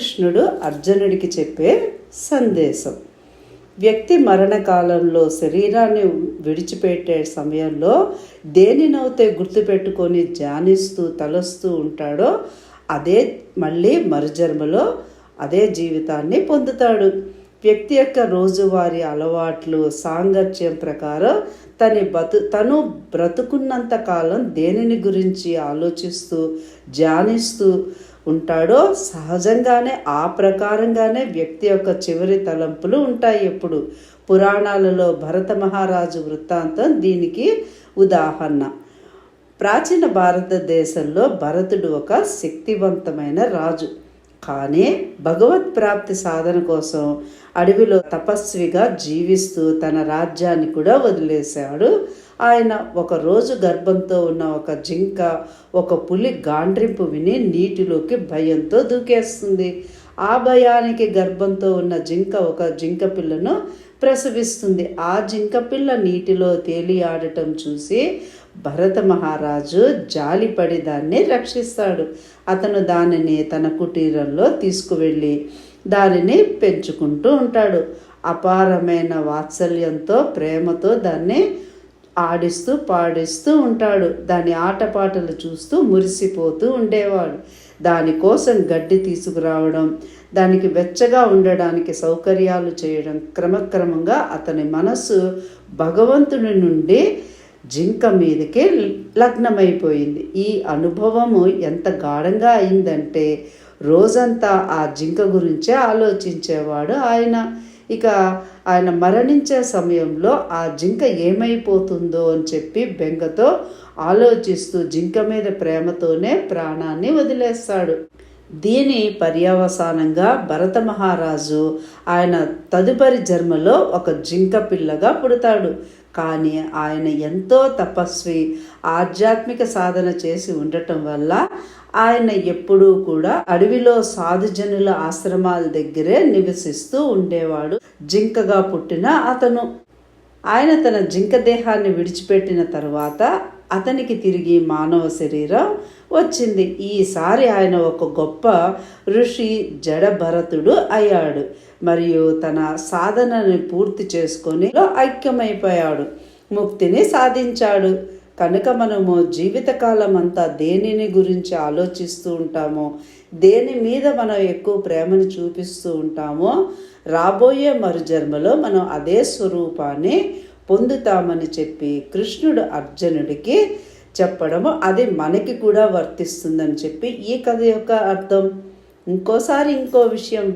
శ్రీకృష్ణుడు అర్జునుడికి చెప్పే సందేశం. వ్యక్తి మరణకాలంలో శరీరాన్ని విడిచిపెట్టే సమయంలో దేనినైతే గుర్తుపెట్టుకొని ధ్యానిస్తూ తలస్తూ ఉంటాడో అదే మళ్ళీ మరుజన్మలో అదే జీవితాన్ని పొందుతాడు. వ్యక్తి యొక్క రోజువారీ అలవాట్లు సాంగత్యం ప్రకారం తన బతు తను బ్రతుకున్నంత కాలం దేనిని గురించి ఆలోచిస్తూ ధ్యానిస్తూ ఉంటాడో సహజంగానే ఆ ప్రకారంగానే వ్యక్తి యొక్క చివరి తలంపులు ఉంటాయి ఎప్పుడు. పురాణాలలో భరత మహారాజు వృత్తాంతం దీనికి ఉదాహరణ. ప్రాచీన భారతదేశంలో భరతుడు ఒక శక్తివంతమైన రాజు. కానీ భగవత్ ప్రాప్తి సాధన కోసం అడవిలో తపస్విగా జీవిస్తూ తన రాజ్యాన్ని కూడా వదిలేశాడు ఆయన ఒక రోజు గర్భంతో ఉన్న ఒక జింక ఒక పులి గాండ్రింపు విని నీటిలోకి భయంతో దూకేస్తుంది. ఆ భయానికి గర్భంతో ఉన్న జింక ఒక జింక పిల్లను ప్రసవిస్తుంది. ఆ జింక పిల్ల నీటిలో తేలి ఆడటం చూసి భరత మహారాజు జాలిపడి దాన్ని రక్షిస్తాడు. అతను దానిని తన కుటీరంలో తీసుకువెళ్ళి దానిని పెంచుకుంటూ ఉంటాడు. అపారమైన వాత్సల్యంతో ప్రేమతో దాన్ని ఆడిస్తూ పాడిస్తూ ఉంటాడు. దాని ఆటపాటలు చూస్తూ మురిసిపోతూ ఉండేవాడు. దానికోసం గడ్డి తీసుకురావడం దానికి వెచ్చగా ఉండడానికి సౌకర్యాలు చేయడం క్రమక్రమంగా అతని మనస్సు భగవంతుని నుండి జింక మీదకే లగ్నమైపోయింది. ఈ అనుభవము ఎంత గాఢంగా అయిందంటే రోజంతా ఆ జింక గురించే ఆలోచించేవాడు ఆయన. ఇక ఆయన మరణించే సమయంలో ఆ జింక ఏమైపోతుందో అని చెప్పి బెంగతో ఆలోచిస్తూ జింక మీద ప్రేమతోనే ప్రాణాన్ని వదిలేస్తాడు. దీని పర్యవసానంగా భరత మహారాజు ఆయన తదుపరి జన్మలో ఒక జింక పిల్లగా పుడతాడు. కానీ ఆయన ఎంతో తపస్వి ఆధ్యాత్మిక సాధన చేసి ఉండటం వల్ల ఆయన ఎప్పుడూ కూడా అడవిలో సాధుజనుల ఆశ్రమాల దగ్గరే నివసిస్తూ ఉండేవాడు జింకగా పుట్టిన అతను. ఆయన తన జింక దేహాన్ని విడిచిపెట్టిన తర్వాత అతనికి తిరిగి మానవ శరీరం వచ్చింది. ఈసారి ఆయన ఒక గొప్ప ఋషి జడభరతుడు అయ్యాడు. మరియు తన సాధనని పూర్తి చేసుకొని ఐక్యమైపోయాడు. ముక్తిని సాధించాడు. కనుక మనము జీవితకాలం అంతా దేనిని గురించి ఆలోచిస్తూ ఉంటామో దేని మీద మనం ఎక్కువ ప్రేమను చూపిస్తూ ఉంటామో రాబోయే మరు జన్మలో మనం అదే స్వరూపాన్ని పొందుతామని చెప్పి కృష్ణుడు అర్జునుడికి చెప్పడము అది మనకి కూడా వర్తిస్తుందని చెప్పి ఈ కథ యొక్క అర్థం. ఇంకోసారి ఇంకో విషయం